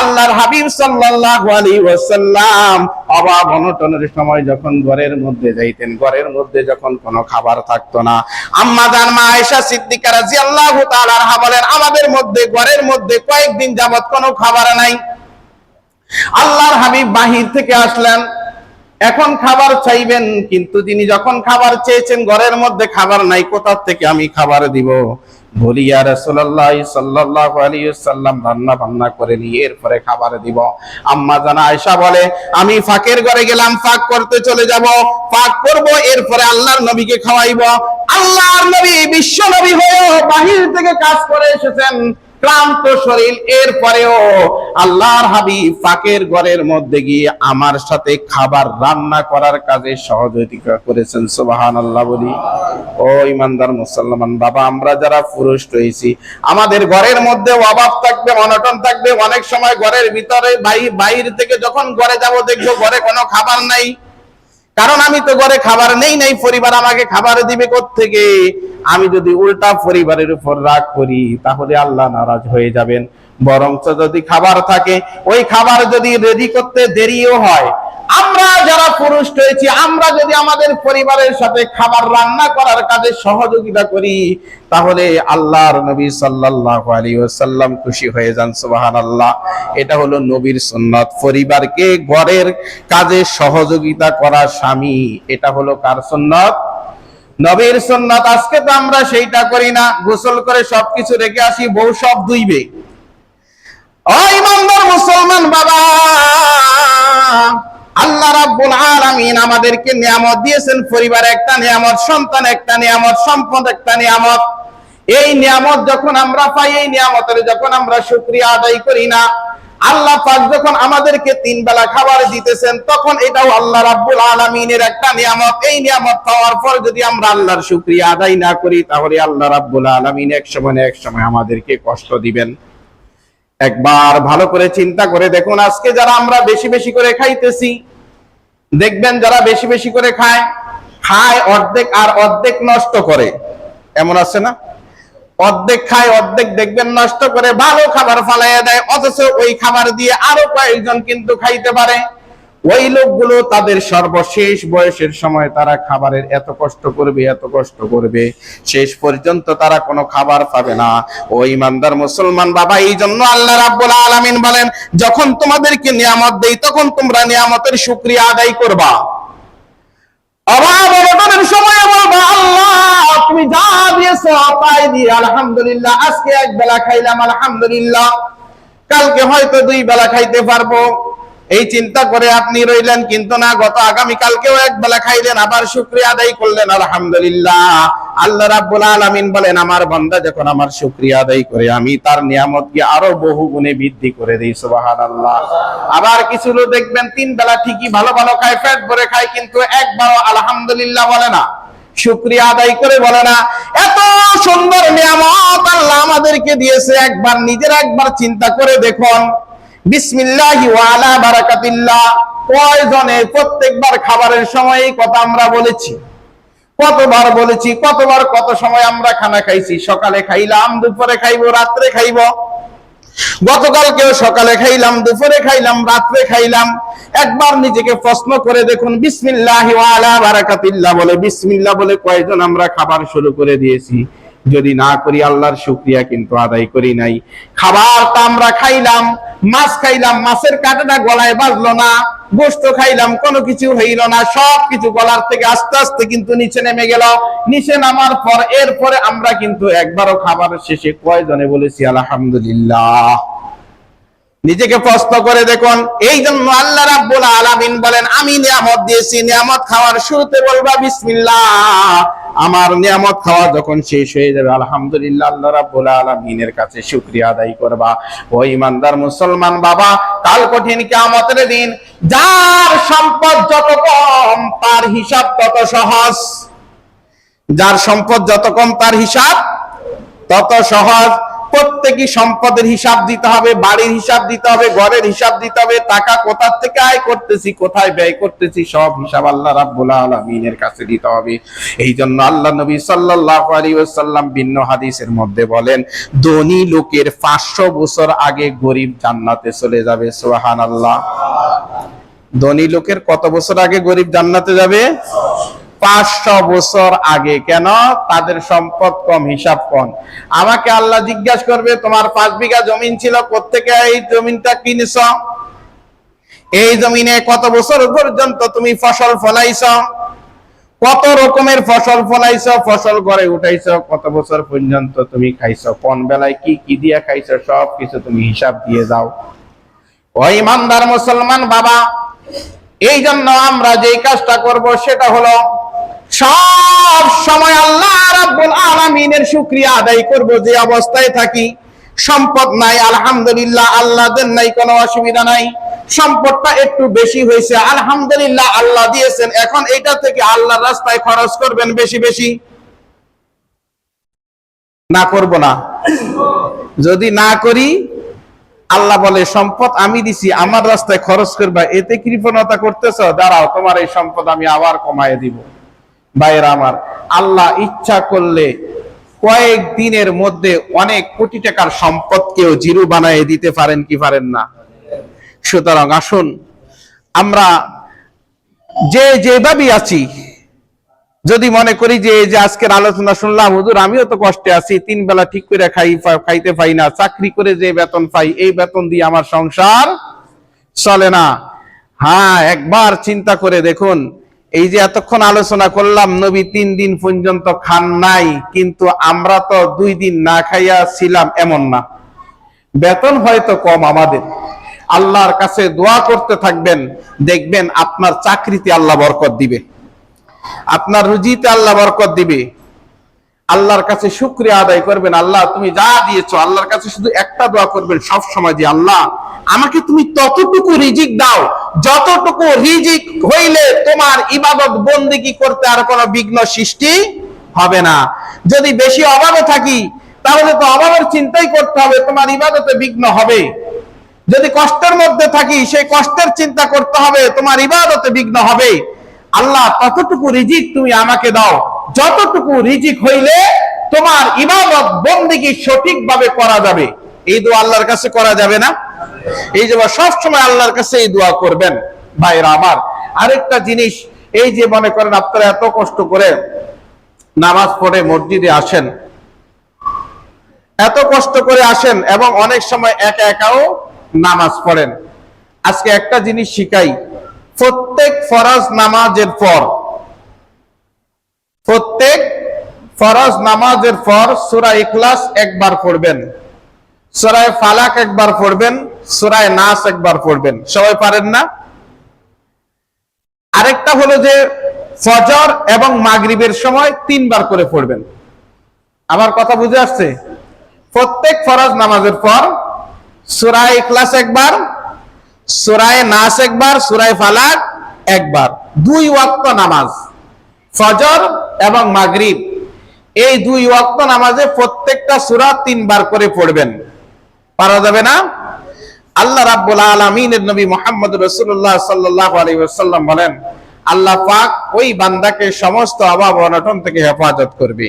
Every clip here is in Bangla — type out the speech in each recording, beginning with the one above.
আল্লাহর হাবিব সাল্লাল্লাহু আলাইহি ওয়াসাল্লাম অভাব অনটনের সময় যখন ঘরের মধ্যে যাইতেন, ঘরের মধ্যে যখন কোনো খাবার থাকতো না, আম্মা জান, মা আয়েশা সিদ্দিকা রাদিয়াল্লাহু তাআলা আনহা বলেন, আমাদের মধ্যে, ঘরের মধ্যে কয়েকদিন যাবত কোনো খাবার নাই। আল্লাহর হাবিব বাহির থেকে আসলেন, এখন খাবার চাইবেন, কিন্তু তিনি যখন খাবার চেয়েছেন, ঘরের মধ্যে খাবার নাই কোথা থেকে আমি খাবার দিব? বলি রসুল্লাহ সাল্লাহ আলী সাল্লাম রান্না বান্না করে নিয়ে এরপরে খাবার দিব। আম্মা জানা আয়েশা বলে, আমি ফাঁকের ঘরে গেলাম, ফাঁক করতে চলে যাব। ফাঁক করব, এরপরে আল্লাহর নবীকে খাওয়াইব। আল্লাহর নবী বিশ্ব নবী হয়েও বাহির থেকে কাজ করে এসেছেন। ক্লান্ত শরীর, এরপরেও আল্লাহর হাবিব ফাঁকের ঘরের মধ্যে গিয়ে আমার সাথে খাবার রান্না করার কাজে সহযোগিতা করেছেন সুবাহান আল্লাহ বলি। ও ইমানদার মুসলমান বাবা, আমরা যারা পুরুষ রয়েছি, আমাদের ঘরের মধ্যে অভাব থাকবে অনটন থাকবে, অনেক সময় ঘরের ভিতরে বাই- বাইরে থেকে যখন ঘরে যাব দেখব ঘরে কোনো খাবার নাই। কারণ আমি তো ঘরে খাবার নেই নাই, পরিবার আমাকে খাবার দিবে থেকে আমি যদি উল্টা পরিবারের উপর রাগ করি, তাহলে আল্লাহ নারাজ হয়ে যাবেন। বরঞ্চ যদি খাবার থাকে, ওই খাবার যদি রেডি করতে দেরিও হয় আমরা যারা পুরুষ হয়েছি আমরা যদি আমাদের পরিবারের সাথে খাবার রান্না করার কাজে সহযোগিতা করি, তাহলে আল্লাহর নবী সাল্লাল্লাহু আলাইহি ওয়াসাল্লাম খুশি হয়ে যান, সুবহানাল্লাহ। এটা হলো নবীর সুন্নাত। পরিবারকে ঘরের কাজে সহযোগিতা করা স্বামী, এটা হলো কার সুন্নাত? নবীর সুন্নাত। আজকে তো আমরা সেইটা করি না, গোসল করে সবকিছু রেখে আসি, বউ সব দুইবে ইমানদার মুসলমান বাবা আল্লাহ রাব্বুল আলামিন আমাদেরকে নিয়ামত দিয়েছেন, পরিবার একটা নিয়ামত, সন্তান একটা নিয়ামত, সম্পদ একটা নিয়ামত। এই নিয়ামত যখন আমরা পাই, এই নিয়ামতের যখন আমরা শুকরিয়া আদায় করি না, আল্লাহ পাক যখন আমাদেরকে তিন বেলা খাবার দিতেছেন, তখন এটাও আল্লাহ রাব্বুল আলামিনের একটা নিয়ামত। এই নিয়ামত পাওয়ার পর যদি আমরা আল্লাহর শুকরিয়া আদায় না করি, তাহলে আল্লাহ রাব্বুল আলামিন এক সময় না এক সময় আমাদেরকে কষ্ট দিবেন। একবার ভালো করে চিন্তা করে দেখুন, আজকে যারা আমরা বেশি বেশি করে খাইতেছি, দেখবেন যারা বেশি বেশি করে খায় খায় অর্ধেক আর অর্ধেক নষ্ট করে। এমন আছে না? অর্ধেক খায়, অর্ধেক দেখবেন নষ্ট করে, ভালো খাবার ফালাইয়া দেয়, অথচ ওই খাবার দিয়ে আরও কয়েকজন কিন্তু খাইতে পারে। ওই লোকগুলো তাদের সর্বশেষ বয়সের সময় তারা খাবারের এত কষ্ট করবে, এত কষ্ট করবে। শেষ পর্যন্ত তারা কোনো খাবার পাবে না। ও ইমানদার মুসলমান বাবা এই জন্য আল্লাহ রাব্বুল আলামিন বলেন, যখন তোমাদেরকে নিয়ামত দেই, তখন তোমরা নিয়ামতের শুকরিয়া আদায় করবা। অভাব সময় বলবা, আল্লাহ, তুমি যা দিয়েছ তাই দিয়ে আলহামদুলিল্লাহ, আজকে এক বেলা খাইলাম, আলহামদুলিল্লাহ। কালকে হয়তো দুই বেলা খাইতে পারব। এই চিন্তা করে আপনি রইলেন কিন্তু না, গত আগামী কালকেও এক বেলা খাইলেন, আবার শুক্রিয়া আদায় করলেন, আলহামদুলিল্লাহ। আল্লাহ রাব্বুল আলামিন বলেন, আমার বান্দা যখন আমার শুক্রিয়া আদায় করে, আমি তার নিয়ামতকে আরও বহু গুণে বৃদ্ধি করে দিই, সুবহানাল্লাহ। আবার কিছু লোক দেখবেন, তিন বেলা ঠিকই ভালো ভালো খায়, পেট ভরে খায়, কিন্তু একবারও আলহামদুলিল্লাহ বলে না। শুক্রিয়া আদায় করে বলে না, এত সুন্দর নিয়ামত আল্লাহ আমাদেরকে দিয়েছে, একবার নিজের একবার চিন্তা করে দেখুন। প্রত্যেকবার খাবারের সময় এই কথা আমরা বলেছি। কতবার বলেছি, কতবার কত সময় আমরা খানা খাইছি? সকালে খাইলাম, দুপুরে খাইবো, রাত্রে খাইবো। গতকালকেও সকালে খাইলাম, দুপুরে খাইলাম, রাত্রে খাইলাম। একবার নিজেকে প্রশ্ন করে দেখুন, বিসমিল্লাহি বলে, বিসমিল্লাহ বলে কয়জন আমরা খাবার শুরু করে দিয়েছি? যদি না করি আল্লাহর শুকরিয়া কিন্তু আদায় করি নাই। খাবারটা আমরা খাইলাম, মাছ খাইলাম, মাছের কাঁটাটা গলায় বাজলো না, গোস্ত খাইলাম, কোনো কিছু হইল না সব কিছু গলার থেকে আস্তে আস্তে কিন্তু নিচে নেমে গেল। নিচে নামার পর, এরপরে আমরা কিন্তু একবারও খাবারের শেষে কয়জনে বলেছি, আলহামদুলিল্লাহ। নিজেকে প্রশ্ন করে দেখুন, এই জন্য আল্লাহ রাব্বুল আলামিন বলেন, আমি নিয়ামত দিয়েছি, নিয়ামত খাওয়ার শুরুতে বলবা, বিসমিল্লাহ। আমার নিয়ামত খাওয়া যখন শেষ হয়ে যাবে, আলহামদুলিল্লাহ আল্লাহ রাব্বুল আলামিনের কাছে শুকরিয়া আদায় করবা। ও ইমানদার মুসলমান বাবা, কাল কঠিন কিয়ামতের দিন, যার সম্পদ যত কম, তার হিসাব তত সহজ। যার সম্পদ যত কম, তার হিসাব তত সহজ। প্রত্যেকই সম্পদের হিসাব দিতে হবে, বাড়ির হিসাব দিতে হবে, ঘরের হিসাব দিতে হবে, টাকা কোথা থেকে আয় করতেছি, কোথায় ব্যয় করতেছি, সব হিসাব আল্লাহ রাব্বুল আলামিনের কাছে দিতে হবে। এই জন্য আল্লাহ নবী সাল্লাল্লাহু আলাইহি ওয়াসাল্লাম ভিন্ন হাদিসের মধ্যে বলেন, ধনী লোকের 500 বছর আগে গরিব জান্নাতে চলে যাবে, সুবহানাল্লাহ। ধনী লোকের কত বছর আগে গরিব জান্নাতে যাবে? পাঁচশো বছর আগে, কেন? তাদের সম্পদ কম, হিসাব কম। আমাকে আল্লাহ জিজ্ঞাসা করবে, তোমার পাঁচ বিঘা জমিন ছিল কোথেকে এই জমিনটা কিনেছ? এই জমিনে কত বছর পর্যন্ত তুমি ফসল ফলাইছ? কত রকমের ফসল ফলাইছ, ফসল ঘরে উঠাইছ, কত বছর পর্যন্ত তুমি খাইছ? কোন বেলায় কি কি দিয়ে খাইছ, সব কিছু তুমি হিসাব দিয়ে দাও। ও ইমানদার মুসলমান বাবা, এই জন্য আমরা যে কাজটা করব, সেটা হলো সব সময় আল্লাহ রাব্বুল আলামিনের শুকরিয়া আদায় করব যে অবস্থায় থাকি। সম্পদ নাই, আলহামদুলিল্লাহ আল্লাহ দেন নাই, কোনো অসুবিধা নাই। সম্পদটা একটু বেশি হয়েছে, আলহামদুলিল্লাহ, আল্লাহ দিয়েছেন। এখন এটা থেকে আল্লাহর রাস্তায় খরচ করবেন বেশি বেশি। না করব না। যদি না করি, আল্লাহ বলে, সম্পদ আমি দিছি, আমার রাস্তায় খরচ করবা, এতে কৃপণতা করতেছ? দাঁড়াও, তোমার এই সম্পদ আমি আবার কমায় দিব। ভাইয়েরা আমার, আল্লাহ ইচ্ছা করলে কয়েক দিনের মধ্যে অনেক কোটি টাকার সম্পদকেও জিরো বানায় দিতে পারেন কি পারেন না? সুতরাং আসুন, আমরা যে যেভাবে আছি, যদি মনে করি যে এই যে আজকের আলোচনা শুনলাম, হুজুর আমিও তো কষ্টে আছি, তিন বেলা ঠিক করে খাই খাইতে পাই না, চাকরি করে যে বেতন পাই, এই বেতন দিয়ে আমার সংসার চলে না। হ্যাঁ একবার চিন্তা করে দেখুন এই যে এতক্ষণ আলোচনা করলাম, নবী তিন দিন পর্যন্ত খান নাই, কিন্তু আমরা তো দুই দিন না খাইয়া ছিলাম এমন না। বেতন হয়তো কম আমাদের। আল্লাহর কাছে দোয়া করতে থাকবেন, দেখবেন আপনার চাকরিতে আল্লাহ বরকত দিবে। আপনার রুজিতে আল্লাহ বরকত দিবে। আল্লাহর কাছে শুক্রিয়া আদায় করবেন, আল্লাহ তুমি যা দিয়েছ, আল্লাহর কাছে শুধু একটা দোয়া করবেন সব সময় যে, আল্লাহ, আমাকে তুমি ততটুকু রিজিক দাও, যতটুকু রিজিক হইলে তোমার ইবাদত বন্দিগি করতে আর কোনো বিঘ্ন সৃষ্টি হবে না। যদি বেশি অভাবে থাকি, তাহলে তো অভাবের চিন্তাই করতে হবে, তোমার ইবাদতে বিঘ্ন হবে। যদি কষ্টের মধ্যে থাকি, সেই কষ্টের চিন্তা করতে হবে, তোমার ইবাদতে বিঘ্ন হবে। আল্লাহ, ততটুকু রিজিক তুমি আমাকে দাও। যতটুকু রিজিক হইলে তোমার ইবাদত বন্দিগি সঠিকভাবে করা যাবে। এই দোয়া আল্লাহর কাছে করা যাবে না। এই যে সব সময় আল্লাহর কাছে এই দোয়া করবেন, ভাইরা আমার। আরেকটা জিনিস, এই যে মনে করেন আপনারা এত কষ্ট করে নামাজ পড়ে মসজিদে আসেন, এত কষ্ট করে আসেন এবং অনেক সময় একা একাও নামাজ পড়েন। আজকে একটা জিনিস শিখাই, প্রত্যেক ফরাজ নামাজের পর প্রত্যেক ফরজ নামাজের পর সূরা ইখলাস একবার পড়বেন। সূরা ফালাক একবার পড়বেন সূরা নাস একবার পড়বেন। সবাই পারেন না? আরেকটা হলো যে ফজর এবং মাগরিবের সময় তিনবার করে পড়বেন। আমার কথা বুঝে আসছে? প্রত্যেক ফরজ নামাজের পর সূরা ইখলাস একবার, সুরায় নাস একবার, সুরায় ফালাক একবার। দুই ওয়াক্ত নামাজ। ফজর এবং মাগরিব। এই দুই ওয়াক্ত নামাজে প্রত্যেকটা সূরা তিনবার করে পড়বেন। পারা যাবে না? আল্লাহ রাব্বুল আলামিনের নবী মুহাম্মদ রাসূলুল্লাহ সাল্লাল্লাহু আলাইহি ওয়াসাল্লাম বলেন, আল্লাহ পাক ওই বান্দাকে সমস্ত অভাব অনটন থেকে হেফাজত করবে।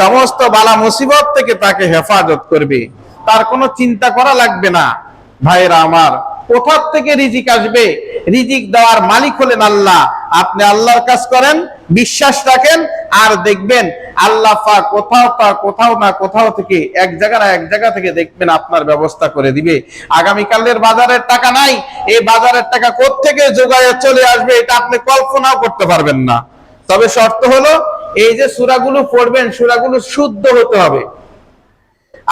সমস্ত বালা মুসিবত থেকে তাকে হেফাজত করবে। তার কোনো চিন্তা করা লাগবে না। ভাইরা আমার কোথার থেকে রিজিক আসবে? রিজিক দেওয়ার মালিক হলেন আল্লাহ। আপনি আল্লাহর কাজ করেন বিশ্বাস রাখেন আর দেখবেন আল্লাহ কোথাও তা কোথাও না কোথাও থেকে এক জায়গা না এক জায়গা থেকে দেখবেন আপনার ব্যবস্থা করে দিবে। আগামীকালের বাজারের টাকা নাই, এই বাজারের টাকা থেকে যোগায় চলে আসবে এটা আপনি কল্পনাও করতে পারবেন না। তবে শর্ত হলো, এই যে সুরাগুলো পড়বেন, সুরাগুলো শুদ্ধ হতে হবে।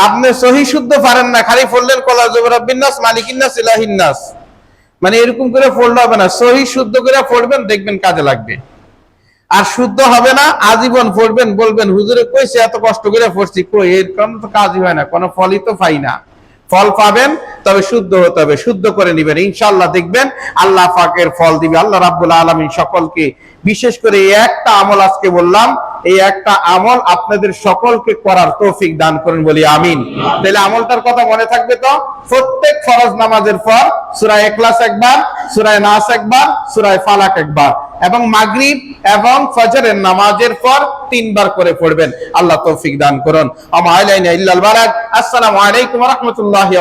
আপনি সহি শুদ্ধ পারেন না, খালি পড়লেন কলা জবরাবিন্নাস মালিকিন্নাস ইলাহিন্নাস মানে এরকম করে পড়লে হবে না, সহি শুদ্ধ করে পড়বেন, দেখবেন কাজে লাগবে। আর শুদ্ধ হবে না, আজীবন পড়বেন, বলবেন, হুজুরে, কইছে এত কষ্ট করে পড়ছি? কই এর কোনো তো কাজই হয় না, কোনো ফলই তো পাই না। ফল পাবেন, তবে শুদ্ধ হতে হবে, শুদ্ধ করে নেবেন, ইনশাআল্লাহ দেখবেন আল্লাহ পাকের ফল দিবে, আল্লাহ রাব্বুল আলামিন সকলকে, বিশেষ করে এই একটা আমল আজকে বললাম, এই একটা আমল আপনাদের সকলকে করার তৌফিক দান করেন বলি আমিন। তাহলে আমলটার কথা মনে থাকবে তো? প্রত্যেক ফরজ নামাজের পর সূরা ইখলাস একবার সূরা নাস একবার সূরা ফালাক একবার। এবং মাগরিব এবং ফজরের নামাজের পর তিনবার করে পড়বেন। আল্লাহ তৌফিক দান করুন। আমার আসসালামু আলাইকুম রাহমাতুল্লাহি